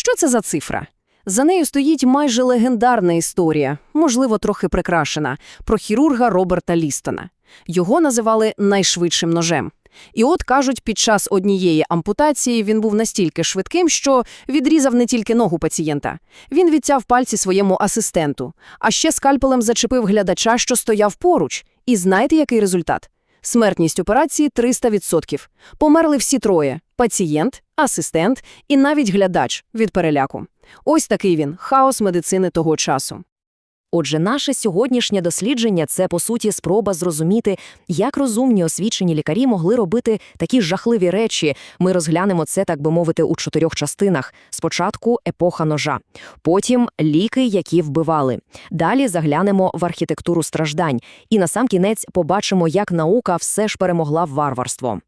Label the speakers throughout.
Speaker 1: Що це за цифра? За нею стоїть майже легендарна історія, можливо, трохи прикрашена, про хірурга Роберта Лістона. Його називали найшвидшим ножем. І от, кажуть, під час однієї ампутації він був настільки швидким, що відрізав не тільки ногу пацієнта. Він відтяв пальці своєму асистенту, а ще скальпелем зачепив глядача, що стояв поруч. І знаєте, який результат? Смертність операції 300%. Померли всі троє – пацієнт, асистент і навіть глядач від переляку. Ось такий він – хаос медицини того часу.
Speaker 2: Отже, наше сьогоднішнє дослідження це по суті спроба зрозуміти, як розумні освічені лікарі могли робити такі жахливі речі. Ми розглянемо це, так би мовити, у чотирьох частинах: спочатку епоха ножа, потім ліки, які вбивали. Далі заглянемо в архітектуру страждань, і насамкінець побачимо, як наука все ж перемогла варварство.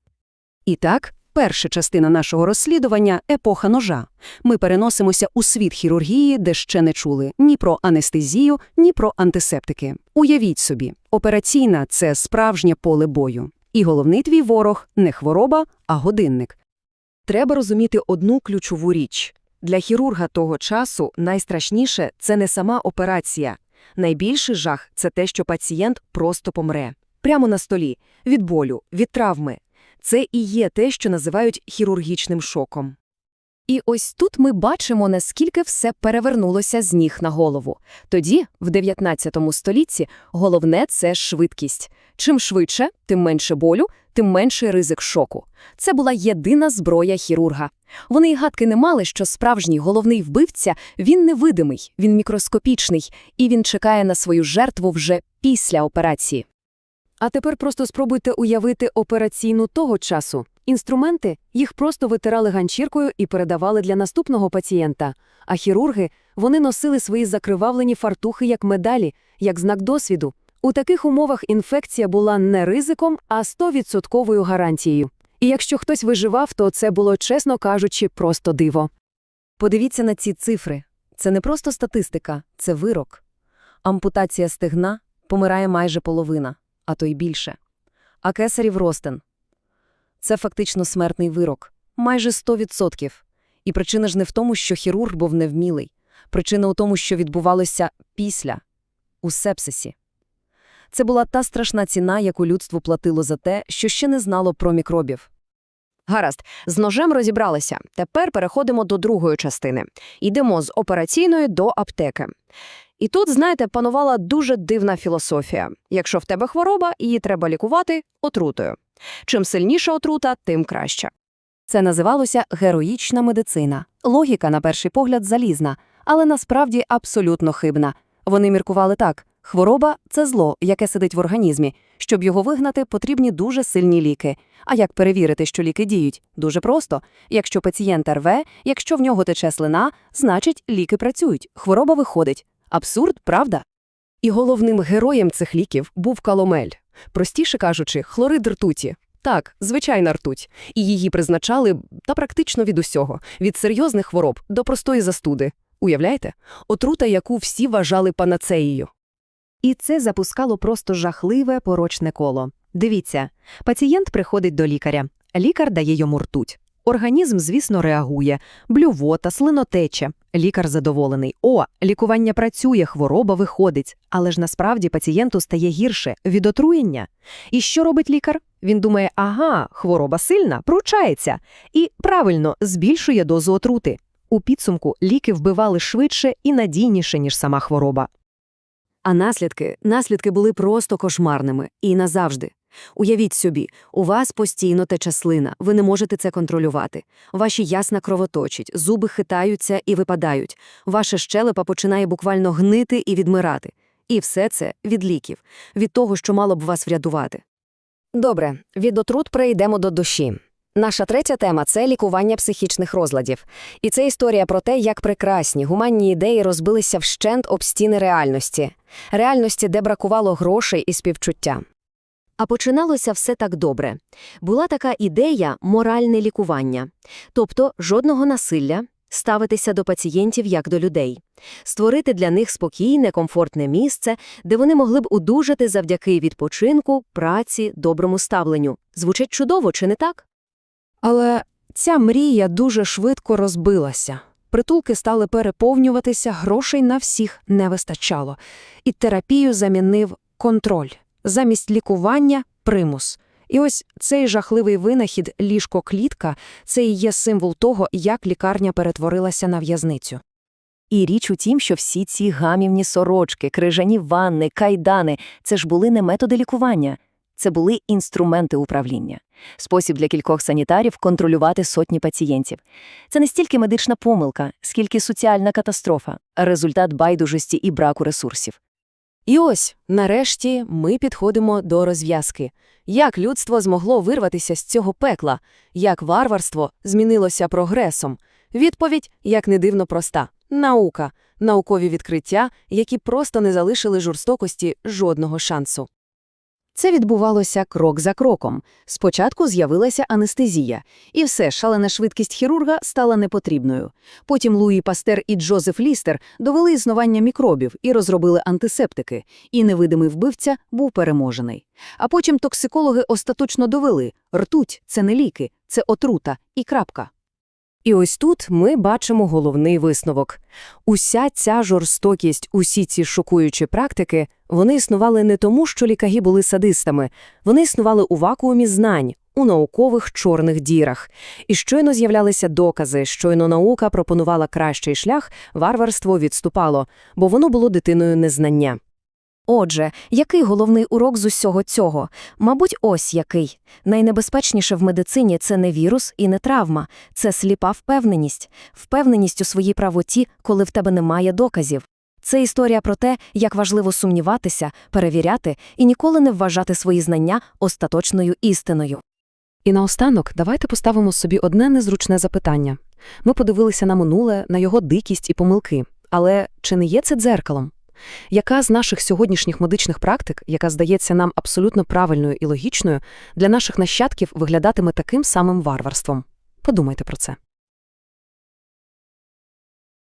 Speaker 1: І так, перша частина нашого розслідування – епоха ножа. Ми переносимося у світ хірургії, де ще не чули ні про анестезію, ні про антисептики. Уявіть собі, операційна – це справжнє поле бою. І головний твій ворог – не хвороба, а годинник. Треба розуміти одну ключову річ. Для хірурга того часу найстрашніше – це не сама операція. Найбільший жах – це те, що пацієнт просто помре. Прямо на столі, від болю, від травми. Це і є те, що називають хірургічним шоком. І ось тут ми бачимо, наскільки все перевернулося з ніг на голову. Тоді, в 19 столітті, головне – це швидкість. Чим швидше, тим менше болю, тим менший ризик шоку. Це була єдина зброя хірурга. Вони й гадки не мали, що справжній головний вбивця – він невидимий, він мікроскопічний, і він чекає на свою жертву вже після операції. А тепер просто спробуйте уявити операційну того часу. Інструменти їх просто витирали ганчіркою і передавали для наступного пацієнта. А хірурги вони носили свої закривавлені фартухи як медалі, як знак досвіду. У таких умовах інфекція була не ризиком, а 100% гарантією. І якщо хтось виживав, то це було, чесно кажучи, просто диво. Подивіться на ці цифри. Це не просто статистика, це вирок. Ампутація стегна помирає майже половина а то й більше. А кесарів ростен – це фактично смертний вирок, майже 100%. І причина ж не в тому, що хірург був невмілий. Причина у тому, що відбувалося після, у сепсисі. Це була та страшна ціна, яку людство платило за те, що ще не знало про мікробів. Гаразд, з ножем розібралися. Тепер переходимо до другої частини. Йдемо з операційної до аптеки. І тут, знаєте, панувала дуже дивна філософія. Якщо в тебе хвороба, її треба лікувати отрутою. Чим сильніша отрута, тим краще. Це називалося героїчна медицина. Логіка, на перший погляд, залізна, але насправді абсолютно хибна. Вони міркували так: хвороба це зло, яке сидить в організмі. Щоб його вигнати, потрібні дуже сильні ліки. А як перевірити, що ліки діють? Дуже просто. Якщо пацієнт рве, якщо в нього тече слина, значить ліки працюють, хвороба виходить. Абсурд, правда? І головним героєм цих ліків був каломель. Простіше кажучи, хлорид ртуті. Так, звичайна ртуть. І її призначали та практично від усього, від серйозних хвороб до простої застуди. Уявляєте? Отрута, яку всі вважали панацеєю. І це запускало просто жахливе порочне коло. Дивіться, пацієнт приходить до лікаря. Лікар дає йому ртуть. Організм, звісно, реагує, блювота, слинотеча. Лікар задоволений. О, лікування працює, хвороба виходить. Але ж насправді пацієнту стає гірше від отруєння. І що робить лікар? Він думає, ага, хвороба сильна, пручається. І правильно збільшує дозу отрути. У підсумку ліки вбивали швидше і надійніше, ніж сама хвороба. А наслідки наслідки були просто кошмарними і назавжди. Уявіть собі, у вас постійно тече слина, ви не можете це контролювати. Ваші ясна кровоточить, зуби хитаються і випадають, ваша щелепа починає буквально гнити і відмирати. І все це від ліків, від того, що мало б вас врятувати. Добре, від отрут перейдемо до душі. Наша третя тема це лікування психічних розладів. І це історія про те, як прекрасні гуманні ідеї розбилися вщент об стіни реальності, реальності, де бракувало грошей і співчуття. А починалося все так добре. Була така ідея моральне лікування, тобто жодного насилля, ставитися до пацієнтів як до людей, створити для них спокійне, комфортне місце, де вони могли б удужати завдяки відпочинку, праці, доброму ставленню. Звучить чудово, чи не так? Але ця мрія дуже швидко розбилася.
Speaker 3: Притулки стали переповнюватися, грошей на всіх не вистачало. І терапію замінив контроль. Замість лікування – примус. І ось цей жахливий винахід ліжко-клітка – це і є символ того, як лікарня перетворилася на в'язницю.
Speaker 2: І річ у тім, що всі ці гамівні сорочки, крижані ванни, кайдани – це ж були не методи лікування. Це були інструменти управління. Спосіб для кількох санітарів контролювати сотні пацієнтів. Це не стільки медична помилка, скільки соціальна катастрофа, результат байдужості і браку ресурсів.
Speaker 3: І ось, нарешті, ми підходимо до розв'язки. Як людство змогло вирватися з цього пекла? Як варварство змінилося прогресом? Відповідь, як не дивно, проста. Наука. Наукові відкриття, які просто не залишили жорстокості жодного шансу.
Speaker 1: Це відбувалося крок за кроком. Спочатку з'явилася анестезія, і все, шалена швидкість хірурга стала непотрібною. Потім Луї Пастер і Джозеф Лістер довели існування мікробів і розробили антисептики, і невидимий вбивця був переможений. А потім токсикологи остаточно довели – ртуть – це не ліки, це отрута і крапка.
Speaker 3: І ось тут ми бачимо головний висновок. Уся ця жорстокість, усі ці шокуючі практики, вони існували не тому, що лікарі були садистами, вони існували у вакуумі знань, у наукових чорних дірах. І щойно з'являлися докази, щойно наука пропонувала кращий шлях, варварство відступало, бо воно було дитиною незнання.
Speaker 2: Отже, який головний урок з усього цього? Мабуть, ось який. Найнебезпечніше в медицині – це не вірус і не травма, це сліпа впевненість. Впевненість у своїй правоті, коли в тебе немає доказів. Це історія про те, як важливо сумніватися, перевіряти і ніколи не вважати свої знання остаточною істиною.
Speaker 3: І наостанок давайте поставимо собі одне незручне запитання. Ми подивилися на минуле, на його дикість і помилки. Але чи не є це дзеркалом? Яка з наших сьогоднішніх медичних практик, яка здається нам абсолютно правильною і логічною, для наших нащадків виглядатиме таким самим варварством? Подумайте про це.